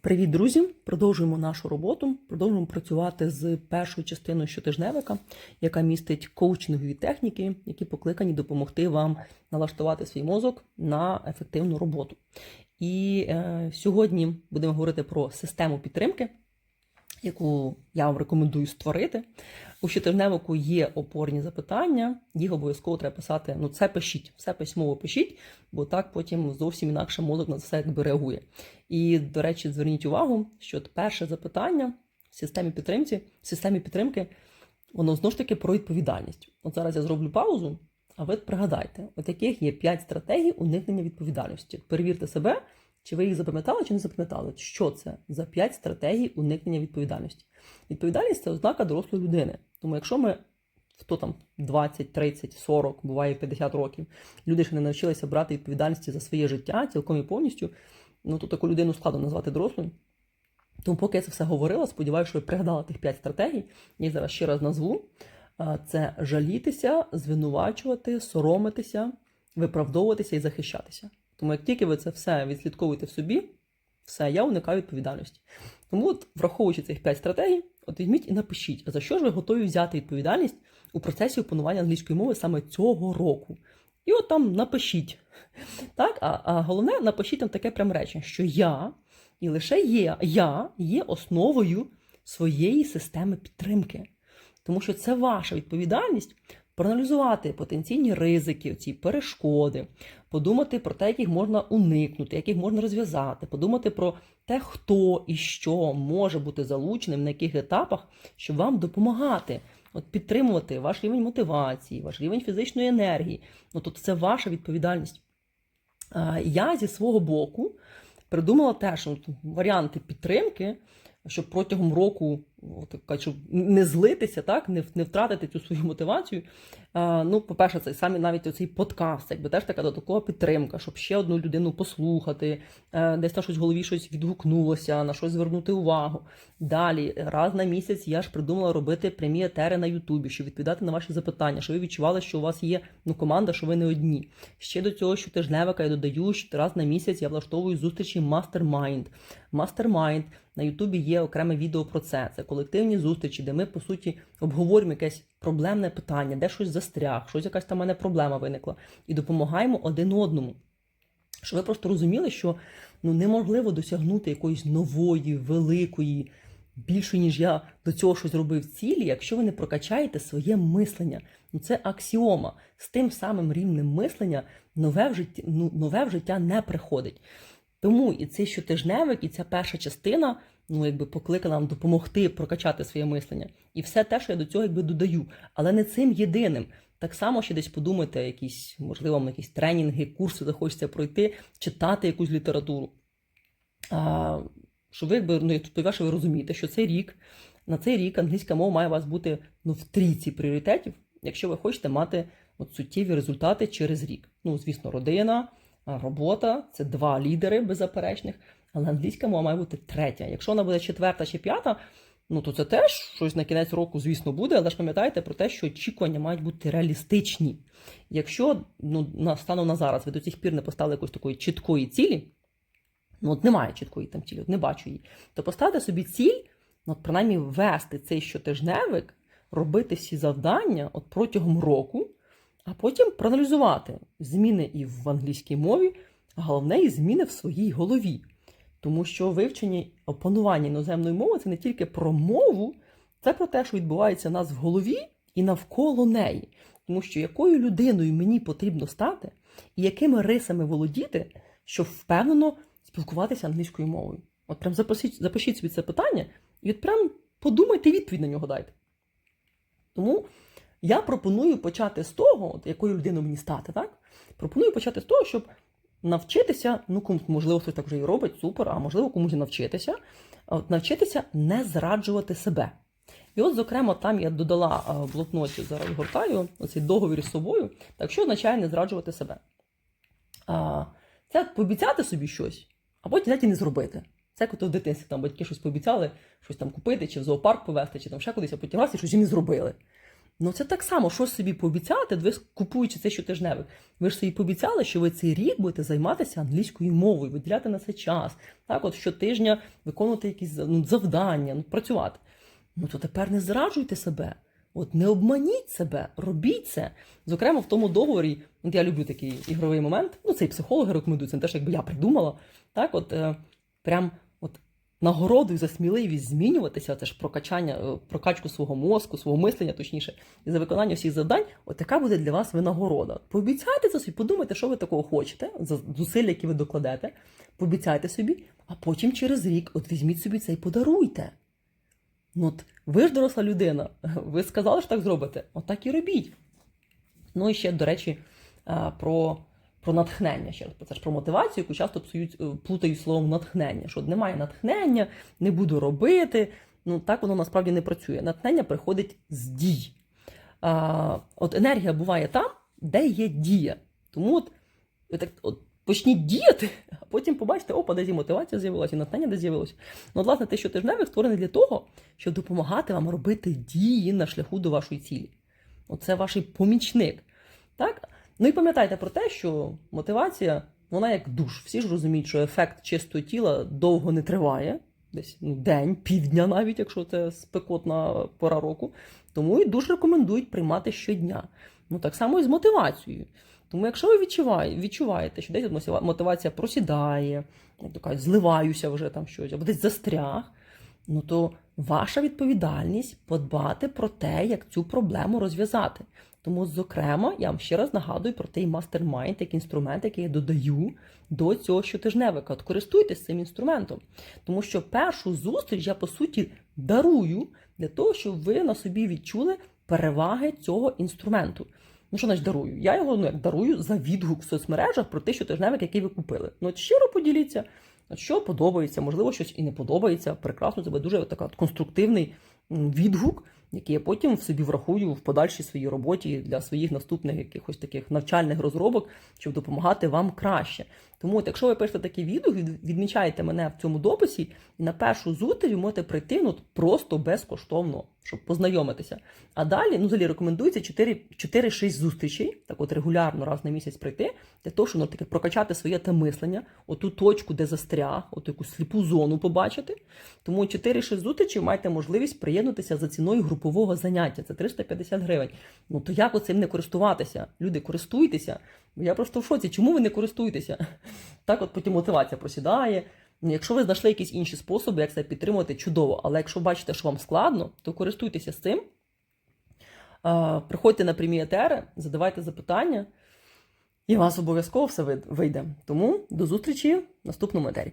Привіт, друзі! Продовжуємо нашу роботу. Продовжуємо працювати з першою частиною щотижневика, яка містить коучингові техніки, які покликані допомогти вам налаштувати свій мозок на ефективну роботу. І е, сьогодні будемо говорити про систему підтримки, яку я вам рекомендую створити. У щотижневику є опорні запитання, їх обов'язково треба писати. Ну, це пишіть, все письмово пишіть, бо так потім зовсім інакше мозок на це якби реагує. І, до речі, зверніть увагу, що перше запитання в системі підтримки, в системі підтримки, воно знову ж таки про відповідальність. От зараз я зроблю паузу, а ви пригадайте, от яких є 5 стратегій уникнення відповідальності. Перевірте себе, чи ви їх запам'ятали, чи не запам'ятали. Що це за 5 стратегій уникнення відповідальності? Відповідальність це ознака дорослої людини. Тому якщо ми хто там 20, 30, 40, буває 50 років, люди ще не навчилися брати відповідальності за своє життя цілком і повністю, ну то таку людину складно назвати дорослою. Тому, поки я це все говорила, сподіваюся, що ви пригадали тих 5 стратегій. Я зараз ще раз назву. Це жалітися, звинувачувати, соромитися, виправдовуватися і захищатися. Тому як тільки ви це все відслідковуєте в собі, все, я уникаю відповідальності. Тому, от, враховуючи цих 5 стратегій, от візьміть і напишіть, за що ж ви готові взяти відповідальність у процесі опанування англійської мови саме цього року. І от там напишіть. Так? А, а головне, напишіть там таке прям речення, що я і лише є, я є основою своєї системи підтримки. Тому що це ваша відповідальність проаналізувати потенційні ризики, ці перешкоди, подумати про те, яких можна уникнути, яких можна розв'язати, подумати про те, хто і що може бути залученим, на яких етапах, щоб вам допомагати. От підтримувати ваш рівень мотивації, ваш рівень фізичної енергії. Ну, тобто це ваша відповідальність. Я зі свого боку придумала теж от, варіанти підтримки, щоб протягом року от, так, щоб не злитися, так, не, не втратити цю свою мотивацію. А, ну, по-перше, це саме навіть оцей подкаст, якби теж така додаткова підтримка, щоб ще одну людину послухати, е, десь на щось в голові щось відгукнулося, на щось звернути увагу. Далі, раз на місяць я ж придумала робити прямі етери на Ютубі, щоб відповідати на ваші запитання, щоб ви відчували, що у вас є ну, команда, що ви не одні. Ще до цього щотижневика я додаю, що раз на місяць я влаштовую зустрічі Mastermind. Mastermind на Ютубі є окреме відео про це. Це колективні зустрічі, де ми, по суті, обговорюємо якесь проблемне питання, де щось застряг, щось якась там мене проблема виникла, і допомагаємо один одному. Щоб ви просто розуміли, що ну, неможливо досягнути якоїсь нової, великої, більше, ніж я до цього щось робив цілі, якщо ви не прокачаєте своє мислення. Ну, Це аксіома. З тим самим рівнем мислення нове в житті, ну, нове в життя не приходить. Тому і цей щотижневик, і ця перша частина, ну якби покликала нам допомогти прокачати своє мислення. І все те, що я до цього якби додаю, але не цим єдиним. Так само ще десь подумайте, якісь, можливо, якісь тренінги, курси захочеться пройти, читати якусь літературу. А, що ви якби, ну, сподіваюся, ви розумієте, що цей рік, на цей рік англійська мова має у вас бути ну, в трійці пріоритетів, якщо ви хочете мати от, суттєві результати через рік. Ну, звісно, родина робота це два лідери беззаперечних, але англійська мова має бути третя. Якщо вона буде четверта чи п'ята, ну то це теж щось на кінець року, звісно, буде, але ж пам'ятайте про те, що очікування мають бути реалістичні. Якщо ну, на станом на зараз ви до цих пір не поставили якоїсь такої чіткої цілі, ну от немає чіткої там цілі, от не бачу її, то поставте собі ціль, ну, от принаймні ввести цей щотижневик, робити всі завдання от протягом року а потім проаналізувати зміни і в англійській мові, а головне зміни в своїй голові. Тому що вивчення опанування іноземної мови це не тільки про мову, це про те, що відбувається в нас в голові і навколо неї. Тому що якою людиною мені потрібно стати, і якими рисами володіти, щоб впевнено спілкуватися англійською мовою. От прям запишіть, запишіть собі це питання і от прям подумайте відповідь на нього дайте. Тому я пропоную почати з того, от якою людиною мені стати, так? Пропоную почати з того, щоб навчитися, ну комусь, можливо, хтось так вже і робить, супер, а можливо, комусь навчитися, от навчитися не зраджувати себе. І от, зокрема, там я додала в блокноті, зараз гортаю, оцей договір з собою, так що означає не зраджувати себе. А, Це пообіцяти собі щось, а потім взяти і не зробити. Це як в дитинстві там батьки щось пообіцяли, щось там купити, чи в зоопарк повезти, чи там ще кудись, а потім раз і щось і не зробили. Ну, це так само, що собі пообіцяти, ви купуючи цей щотижневик. Ви ж собі пообіцяли, що ви цей рік будете займатися англійською мовою, виділяти на це час. Так, от щотижня виконувати якісь ну, завдання, ну, працювати. Ну то тепер не зраджуйте себе. От не обманіть себе, робіть це. Зокрема, в тому договорі, от я люблю такий ігровий момент. Ну, це і психологи рекомендують, це не те, що якби я придумала. Так, от е, прям нагородою за сміливість змінюватися, це ж прокачання, е, прокачку свого мозку, свого мислення, точніше, і за виконання всіх завдань, от така буде для вас винагорода. Пообіцяйте це собі, подумайте, що ви такого хочете, за зусилля, які ви докладете. Пообіцяйте собі, а потім через рік от візьміть собі це і подаруйте. Ну, от ви ж доросла людина, ви сказали, що так зробите, отак і робіть. Ну і ще, до речі, про, про натхнення. Ще раз це ж про мотивацію, яку часто псують, е, плутають словом натхнення. Що немає натхнення, не буду робити. Ну так воно насправді не працює. Натхнення приходить з дій. А, от енергія буває там, де є дія. Тому от, так, от почніть діяти, а потім побачите, опа, десь і мотивація з'явилася, і натхнення де з'явилося. Ну, от, власне, те, що тижневик створений для того, щоб допомагати вам робити дії на шляху до вашої цілі. Оце ваш помічник. Так? Ну і пам'ятайте про те, що мотивація, вона як душ. Всі ж розуміють, що ефект чистого тіла довго не триває, десь ну, день, півдня навіть, якщо це спекотна пора року. Тому і душ рекомендують приймати щодня. Ну так само і з мотивацією. Тому, якщо ви відчуваєте, відчуваєте, що десь мотивація просідає, кажуть, зливаюся вже там щось, або десь застряг, ну то ваша відповідальність подбати про те, як цю проблему розв'язати. Тому, зокрема, я вам ще раз нагадую про той мастермайнд, як інструмент, який я додаю до цього щотижневика. От користуйтесь цим інструментом. Тому що першу зустріч я, по суті, дарую для того, щоб ви на собі відчули переваги цього інструменту. Ну, що значить дарую? Я його ну, як дарую за відгук в соцмережах про те, щотижневик, який ви купили. Ну, от щиро поділіться, що подобається, можливо, щось і не подобається. Прекрасно, це буде дуже така конструктивний відгук, який я потім в собі врахую в подальшій своїй роботі для своїх наступних якихось таких навчальних розробок, щоб допомагати вам краще. Тому, от, якщо ви пишете такий відгук, від- відмічайте мене в цьому дописі, і на першу зустріч можете прийти ну, просто безкоштовно, щоб познайомитися. А далі, ну, взагалі рекомендується 4 4-6 зустрічей, так от регулярно раз на місяць прийти, для того, щоб ну, таке прокачати своє те мислення, оту точку, де застряг, оту якусь сліпу зону побачити. Тому 4-6 зустрічей маєте можливість приєднатися за ціною групового заняття. Це 350 гривень. Ну то як оцим не користуватися? Люди, користуйтеся. Я просто в шоці. Чому ви не користуєтеся? Так, от потім мотивація просідає. Якщо ви знайшли якісь інші способи, як це підтримувати, чудово. Але якщо бачите, що вам складно, то користуйтеся цим. Приходьте на прямі етери, задавайте запитання, і у вас обов'язково все вийде. Тому до зустрічі в наступному етері.